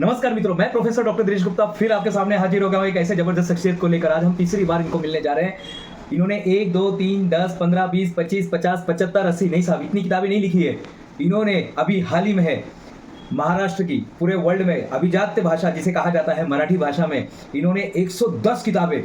नमस्कार मित्रों, मैं प्रोफेसर डॉक्टर दिनेश गुप्ता फिर आपके सामने हाजिर हो गया एक ऐसे ज़बरदस्त शख्सियत को लेकर। आज हम तीसरी बार इनको मिलने जा रहे हैं। इन्होंने एक, दो, तीन, दस, पंद्रह, बीस, पच्चीस, पचास, पचहत्तर, अस्सी, नहीं साहब, इतनी किताबें नहीं लिखी है। इन्होंने अभी हाल ही में है, महाराष्ट्र की, पूरे वर्ल्ड में अभिजात भाषा जिसे कहा जाता है, मराठी भाषा में, इन्होंने 110 किताबें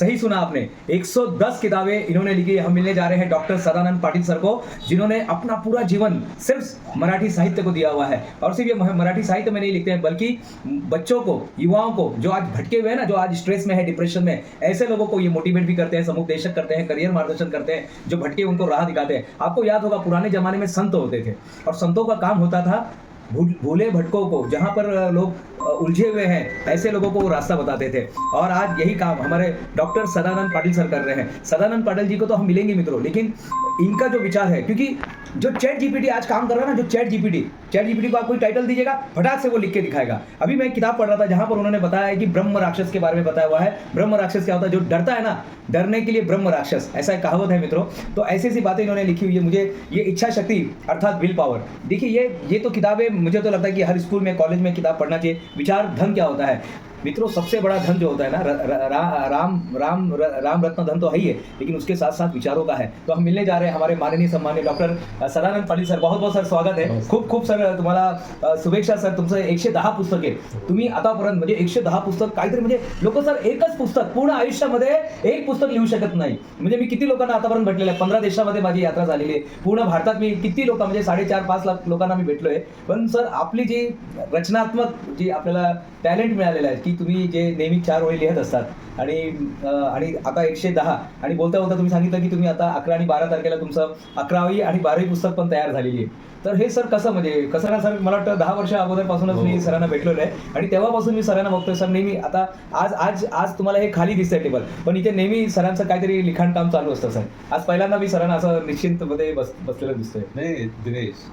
सही सुना आपने। 110 किताबें इन्होंने लिखी, हम मिलने जा रहे हैं डॉक्टर सदानंद पाटिल सर को, जिन्होंने अपना पूरा जीवन सिर्फ़ मराठी साहित्य को दिया हुआ है। और सिर्फ़ ये मराठी साहित्य में नहीं लिखते हैं, बल्कि बच्चों को, युवाओं को, जो आज भटके हुए हैं ना, जो आज स्ट्रेस में है डिप्रेशन में, ऐसे लोगों को ये मोटिवेट भी करते हैं समुपदेशक करते हैं करियर मार्गदर्शन करते हैं, जो भटके उनको राह दिखाते हैं। आपको याद होगा, पुराने जमाने में संत होते थे। और संतों का काम होता था भूल- भटकों को, जहाँ पर लोग उलझे हुए हैं, ऐसे लोगों को वो रास्ता बताते थे। और आज यही काम हमारे डॉक्टर सदानंद पाटिल सर कर रहे हैं। सदानंद पाटिल जी को तो हम मिलेंगे मित्रों, लेकिन इनका जो विचार है, क्योंकि जो चैट जीपीटी आज काम कर रहा है ना, जो चैट जीपीटी चैट जीपीटी को आप कोई टाइटल दीजिएगा, फटाक से वो लिख के दिखाएगा। अभी मैं किताब पढ़ रहा था, जहाँ पर उन्होंने बताया है कि ब्रह्म राक्षस के बारे में बताया हुआ है। ब्रह्म राक्षस क्या होता है? जो डरता है ना, डरने के लिए ब्रह्म राक्षस, ऐसा कहावत है मित्रों। तो ऐसी ऐसी बातें इन्होंने लिखी हुई है, मुझे ये इच्छा शक्ति, अर्थात विल पावर। देखिए, ये ये तो किताबें मुझे तो लगता है कि हर स्कूल में कॉलेज में किताब पढ़ना चाहिए। विचार धन क्या होता है? मित्रों सबसे बड़ा धन जो होता है ना र, र, रा, राम राम र, राम रत्न धन तो है ही है लेकिन उसके साथ साथ विचारों का है। तो हम मिलने जा रहे हैं हमारे माननीय सम्मान्य डॉक्टर सदानंद पाटील सर। बहुत बहुत सर स्वागत आहे खूप खूप सर तुम्हाला शुभेच्छा सर तुमचं एकशे दहा पुस्तके। तुम्ही आतापर्यंत म्हणजे एकशे दहा पुस्तक काहीतरी म्हणजे लोक सर एकच पुस्तक पूर्ण आयुष्यामध्ये एक पुस्तक लिहू शकत नाही. म्हणजे मी किती लोकांना आतापर्यंत भेटलेलं आहे? पंधरा देशामध्ये माझी यात्रा झालेली आहे. पूर्ण भारतात मी किती लोक म्हणजे साडेचार पाच लाख लोकांना मी भेटलोय. पण सर आपली जी रचनात्मक जी आपल्याला टॅलेंट मिळालेलं आहे की तुम्ही जे नेहमी चार ओळी लिहत असतात आणि आणि आता एकशे दहा आणि बोलता बोलता तुम्ही सांगितलं की तुम्ही आता अकरा आणि बारा तारखेला तुमचं अकरावी आणि बारावी पुस्तक पण तयार झालेली आहे. तर हे सर कसं म्हणजे कसं ना सर मला वाटतं दहा वर्ष अगोदरपासूनच मी हो. सरांना भेटलेलो आहे आणि तेव्हापासून मी सरांना बघतोय. सर नेहमी आता आज आज आज तुम्हाला हे खाली दिसतंय टेबल. पण इथे नेहमी सरांचं काहीतरी लिखाण काम चालू असतं सर. आज पहिल्यांदा मी सरांना असं निश्चिंतमध्ये बस बसलेलं दिसतोय. नाही दिनेश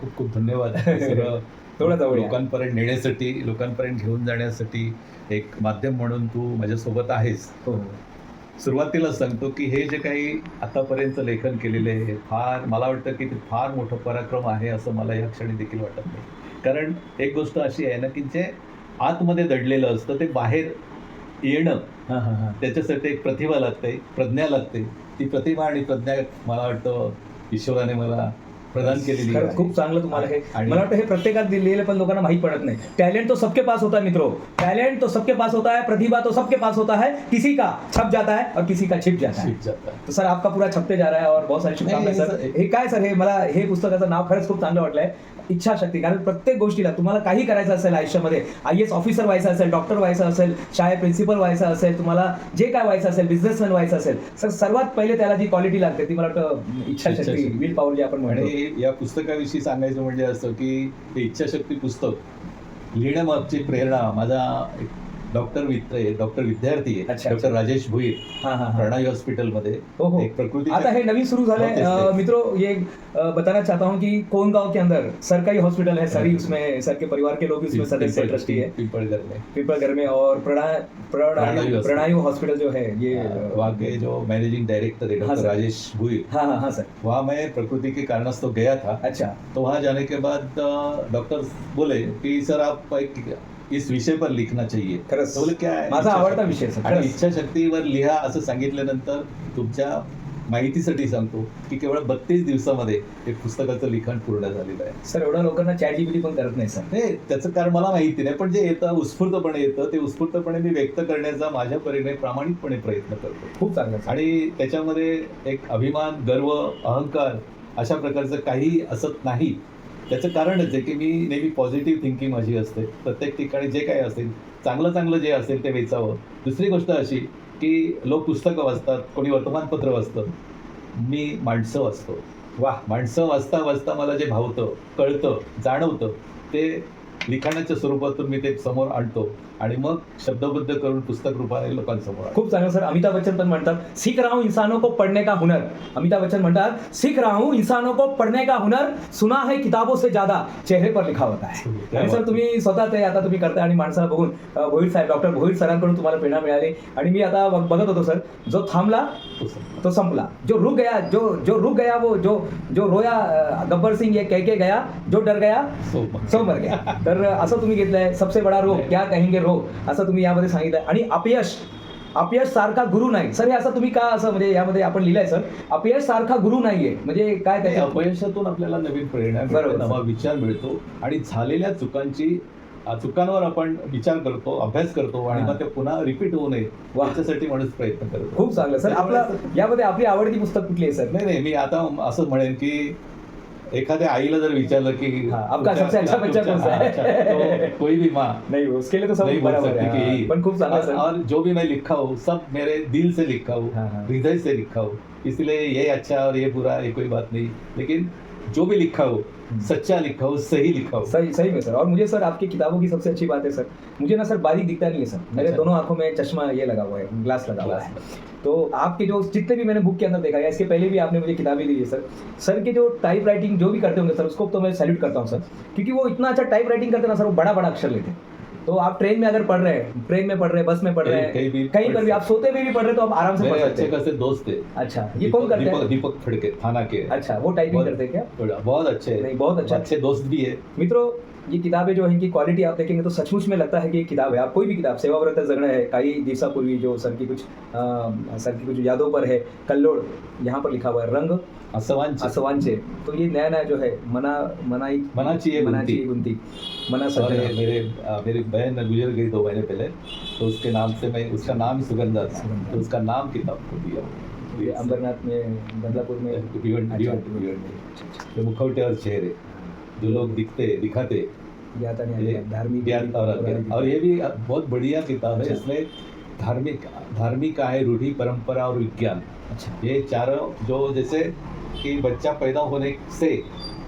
खूप खूप धन्यवाद. जवळ या. लोकांपर्यंत नेण्यासाठी लोकांपर्यंत घेऊन जाण्यासाठी एक माध्यम म्हणून तू माझ्यासोबत आहेस. हो. सुरुवातीला सांगतो की हे जे काही आतापर्यंत लेखन केलेले आहे हे फार मला वाटतं की ते फार मोठं पराक्रम आहे असं मला या क्षणी देखील वाटत नाही. कारण एक गोष्ट अशी आहे ना की जे आतमध्ये दडलेलं असतं ते बाहेर येणं हां हां हां. त्याच्यासाठी एक प्रतिभा लागते प्रज्ञा लागते. ती प्रतिभा आणि प्रज्ञा मला वाटतं ईश्वराने मला प्रदान केलेली खरंच. खूप चांगलं तुम्हाला हे आणि- मला वाटतं हे प्रत्येकात दिलेलं पण लोकांना माहीत पडत नाही टैलेंट तो सबके पास होता है मित्रों टैलेंट तो सबके पास होता है प्रतिभा तो सबके पास होता है किसी का छप जाता है और किसी का छिप जाता है. तो सर आपका पूरा छपते जा रहा है और बहुत सारी शुभकामनाएं नाही, सर हे- हे काय सर हे मला हे पुस्तकाचं नाव खरंच खूप चांगलं वाटलंय इच्छाशक्ती कारण प्रत्येक गोष्टीला तुम्हाला काही करायचं असेल आयुष्यामध्ये आय एस ऑफिसर व्हायचं असेल डॉक्टर व्हायचं असेल शाळेत प्रिन्सिपल व्हायचं असेल तुम्हाला जे काय व्हायचं असेल बिझनेसमॅन व्हायचं असेल सर सर्वात पहिले त्याला जी क्वालिटी लागते ती मला वाटतं इच्छाशक्ती इच्छाशक्ती. विल पॉवर जे आपण म्हणतो आणि या पुस्तकाविषयी सांगायचं म्हणजे असं की हे इच्छाशक्ती पुस्तक लिहिण्यामागची प्रेरणा माझा एक डॉक्टर डॉक्टर विद्यार्थी आहे अच्छा, डॉक्टर राजेश भुईर हाँ हाँ हाँ. प्रणाई हॉस्पिटलमध्ये हो हो. एक प्रकृती आता हे नवीन शुरू झाले हो. मित्रों ये बताना चाहता हूँ कि कोन गाँव के अंदर सरकारी हॉस्पिटल है सभी। उसमें सर के परिवार के लोग इसमें सदस्य ट्रस्टी है। पिंपळगर में। पीपलघर में और प्रणा प्रणायु हॉस्पिटल। जो है ये वहाँ के जो मैनेजिंग डायरेक्टर है हाँ, डॉक्टर राजेश भुईर। हाँ हाँ हाँ सर। वहाँ मैं प्रकृति के कारणस्तव गया था। अच्छा। तो वहाँ जाने के बाद डॉक्टर बोले कि सर आप एक इस विषय पर लिखना चाहिए। खरंच. बोले क्या आहे माझा. आवडता विषय सर आणि खरंच. इच्छाशक्तीवर लिहा असं सांगितल्यानंतर तुमच्या माहितीसाठी सांगतो की केवळ बत्तीस दिवसामध्ये हे पुस्तकाचं लिखाण पूर्ण झालेलं आहे. सर एवढ्या लोकांना चॅट जीपीटी पण करत नाही सर. नाही त्याचं कारण मला माहिती नाही पण जे येतं उत्स्फूर्तपणे येतं ते उत्स्फूर्तपणे मी व्यक्त करण्याचा माझ्या परीने प्रामाणिकपणे प्रयत्न करतो. खूप चांगलं सर. आणि त्याच्यामध्ये एक अभिमान गर्व अहंकार अशा प्रकारचं काही असत नाही. त्याचं कारणच आहे की मी नेहमी पॉझिटिव्ह थिंकिंग माझी असते. प्रत्येक ठिकाणी जे काही असेल चांगलं चांगलं जे असेल ते वेचावं. दुसरी गोष्ट अशी की लोक पुस्तकं वाचतात कोणी वर्तमानपत्र वाचतं मी माणसं वाचतो. वा माणसं वाचता वाचता मला जे भावतं कळतं जाणवतं ते लिखाणाच्या स्वरूपातून मी ते समोर आणतो. आणि मग शब्दबद्ध करून पुस्तक रूपाने लोकांसमोर. खूप चांगलं सर. अमिताभ बच्चन पण म्हणतात सीख रहा हूं इंसानों को पढ़ने का हुनर. अमिताभ बच्चन म्हणतात सीख रहा हूं इंसानों को पढ़ने का हुनर सुना है किताबों से ज्यादा. चेहरे पर लिखा होता है. आणि सर तुम्ही स्वतः ते आता तुम्ही करताय आणि माणसाला बघून भोईर साहेब डॉक्टर भोईर सरांकडून तुम्हाला प्रेरणा मिळाली. आणि मी आता बघ- बघत होतो सर. जो थांबला. तो संपला. जो रुक गया जो जो रुक गया वो जो जो रोया गब्बर सिंह ये कह के गया जो डर गया. सो मर गया. तर तर असं तुम्ही घेतलंय सबसे बडा रोग क्या कहेंगे रोग असं तुम्ही यामध्ये सांगितलंय. आणि अपयश अपयश सारखा गुरु नाही. सर हे असं तुम्ही का असं म्हणजे यामध्ये आपण लिहिलंय सर? अपयश सारखा गुरु नाहीये. म्हणजे काय त्याच्या अपयशातून आपल्याला नवीन प्रेरणा बरोबर. नवा विचार मिळतो. आणि झालेल्या चुकांची अ, चुकांवर आपण विचार करतो अभ्यास करतो आणि. मग ते पुन्हा रिपीट होऊ नये. वा. याच्यासाठी माणूस प्रयत्न करतो. खूप चांगलं. सर आपलं यामध्ये आपली आवडती पुस्तक कुठली आहे सर? नाही नाही मी आता असं म्हणेन की एखाद्या आईला जर विचारलं की आपका सबसे अच्छा बच्चा कौन सा है? कोई भी माँ. नहीं उसके लिए तो सब नहीं बोल सकती है कि और, सर और जो भी मैं लिखा हूँ सब मेरे दिल से लिखा हूँ हाँ, हाँ। हृदय से लिखा हूँ. इसलिए ये अच्छा और ये बुरा ये कोई बात नहीं. लेकिन जो भी लिखा हो हम्म। सच्चा लिखा हो सही लिखा हो। सही सही में सर। और मुझे सर आपकी किताबों की सबसे अच्छी बात है सर। मुझे ना सर बारीक दिखता नहीं है सर। मेरे अच्छा। दोनों आँखों में चश्मा ये लगा हुआ है ग्लास लगा हुआ है। तो आपके जो जितने भी मैंने बुक के अंदर देखा है इसके पहले भी आपने मुझे किताबें दी है सर। सर के जो टाइप राइटिंग जो भी करते होंगे सर उसको तो मैं सैल्यूट करता हूँ सर। क्योंकि वो इतना अच्छा टाइप राइटिंग करते ना सर वो बड़ा बड़ा अक्षर लेते हैं। तो आप ट्रेन में अगर पढ़ रहे हैं ट्रेन में पढ़ रहे हैं बस में पढ़ रहे कहीं- कहीं हैं भी कहीं पर भी आप सोते हुए भी पढ़ रहे तो आप आराम से पढ़ सकते अच्छे हैं। खासे दोस्त थे। अच्छा ये कौन करते हैं? दीपक फड़के थाना के। अच्छा वो टाइपिंग करते हैं क्या? बहुत अच्छे नहीं बहुत अच्छा। अच्छे दोस्त भी है। मित्रों ये किताबें जो है इनकी क्वालिटी आप देखेंगे तो सचमुच में लगता है कि ये किताब है। आप कोई भी किताब सेवाव्रत जगणं है काही दिवसापूर्वी जो सर की कुछ अ, सर की कुछ यादों पर है कल्लोड यहाँ पर लिखा हुआ है रंग। असवांचे असवांचे तो ये नया नया जो है मना मनाई मनाची ये मनाची गुंती। गुंती मना ये मेरे मेरी बहन गुजर गई दो महीने पहले तो उसके नाम से मैं उसका नाम ही सुगंधा था। तो उसका नाम किताब को दिया। ये अंबरनाथ में बदलापुर में भिवंडी अच्छा, जो मुखौटे और चेहरे जो लोग दिखते दिखाते। धार्मिक और ये भी बहुत बढ़िया किताब है अच्छा। इसमें धार्मिक धार्मिक है रूढ़ी परंपरा और विज्ञान। अच्छा। ये चारों जो जैसे कि बच्चा पैदा होने से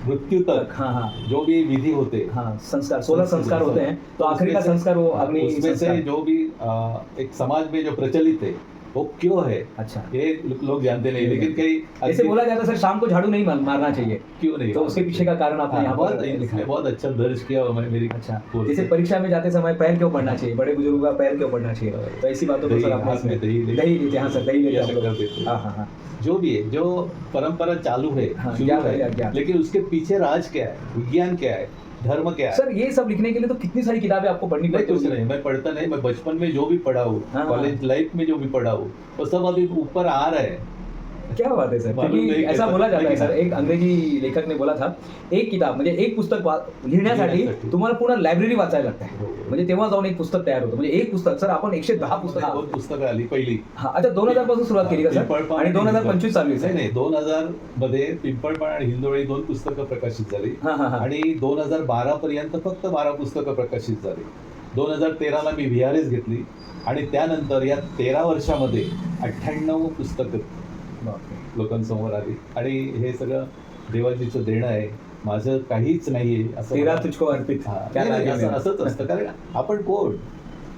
मृत्यु तक हाँ हाँ. जो भी विधि होते. हाँ संस्कार. सोलह संस्कार होते हैं. तो आखिरी का संस्कार वो अग्नि उसमें से। जो भी आ, एक समाज में जो प्रचलित है वो क्यों है? अच्छा। ये लोग जानते नहीं लेकिन कई ऐसे बोला जाता है सर शाम को झाड़ू नहीं मार- मारना चाहिए। क्यों नहीं? तो उसके पीछे का कारण आपने हाँ, यहाँ बहुत पर है बहुत अच्छा दर्ज किया हुआ मेरी अच्छा। जैसे परीक्षा में जाते समय पैर क्यों पढ़ना चाहिए? बड़े बुज़ुर्गों का पैर क्यों पढ़ना चाहिए? तो ऐसी बातों को सर आपने दही लेते हैं हाँ सर दही लेते हैं हाँ हाँ हाँ। जो भी है जो परंपरा चालू है हाँ, है, है लेकिन उसके पीछे राज क्या है? विज्ञान क्या है? धर्म क्या है? सर ये सब लिखने के लिए तो कितनी सारी किताबें आपको पढ़नी नहीं पड़ती कुछ नहीं मैं पढ़ता नहीं मैं बचपन में जो भी पढ़ा हाँ, कॉलेज लाइफ में जो भी पढ़ा हूँ वो सब अभी ऊपर आ रहा है। क्या बात है सर? क्योंकि ऐसा बोला जाता है सर एक अंग्रेजी लेखक ने बोला था एक किताब म्हणजे एक पुस्तक लिहिण्यासाठी. तुम्हाला पूर्ण लायब्ररी वाचायला लागते. म्हणजे तेव्हा जाऊन एक पुस्तक तयार होतं. म्हणजे एक पुस्तक सर आपण एकशे दहा पुस्तक दोन पुस्तकं आली पहिली. हा अच्छा दोन हजारपासून सुरुवात केली का सर? आणि दोन हजार पंचवीस चालू आहे नाही दोन हजारमध्ये पिंपळपान आणि हिंदोळी दोन पुस्तकं प्रकाशित झाली. हा हा हा. आणि दोन हजार बारा पर्यंत फक्त बारा पुस्तकं प्रकाशित झाली. दोन हजार तेराला मी व्ही आर एस घेतली. आणि त्यानंतर या तेरा वर्षामध्ये अठ्ठ्याण्णव पुस्तकं. लोकांसमोर आली. आणि हे सगळं देवाजीचं देणं आहे. माझं काहीच नाहीये असं तुझको अर्पित. हा? असंच असतं. कारण आपण कोण?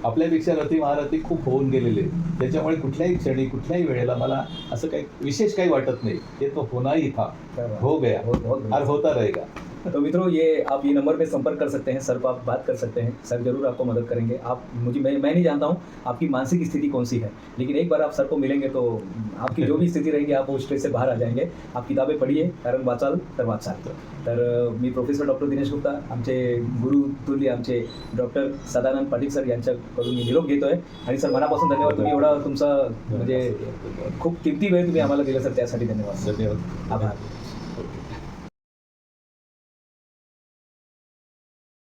आपल्यापेक्षा रथी महारथी खूप होऊन गेलेले. त्याच्यामुळे कुठल्याही क्षणी कुठल्याही वेळेला मला असं काही विशेष काही वाटत नाही. हे तो होना ही था. हो गया. बहुत- बहुत और होता रहेगा. तो मित्रों ये आप ये नंबर पे संपर्क कर सकते हैं सर को आप बात कर सकते हैं सर जरूर आपको मदद करेंगे। आप मुझे मैं मैं नहीं जानता हूँ आपकी मानसिक स्थिति कौन सी है लेकिन एक बार आप सर को मिलेंगे तो आपकी जो भी स्थिति रहेगी आप वो स्ट्रेस से बाहर आ जाएंगे। आप किताबें पढिये कारण वाचाल तर वाचाल तर मी प्रोफेसर डॉक्टर दिनेश गुप्ता आमचे गुरु तुल्य आमचे डॉक्टर सदानंद पाटील सर यांच्याकडून मी निरोप घेतोय. आणि सर मनापासून धन्यवाद तुम्ही एवढा तुमचा म्हणजे खूप किमती वेळ तुम्ही आम्हाला दिला सर त्यासाठी धन्यवाद. धन्यवाद. आभार.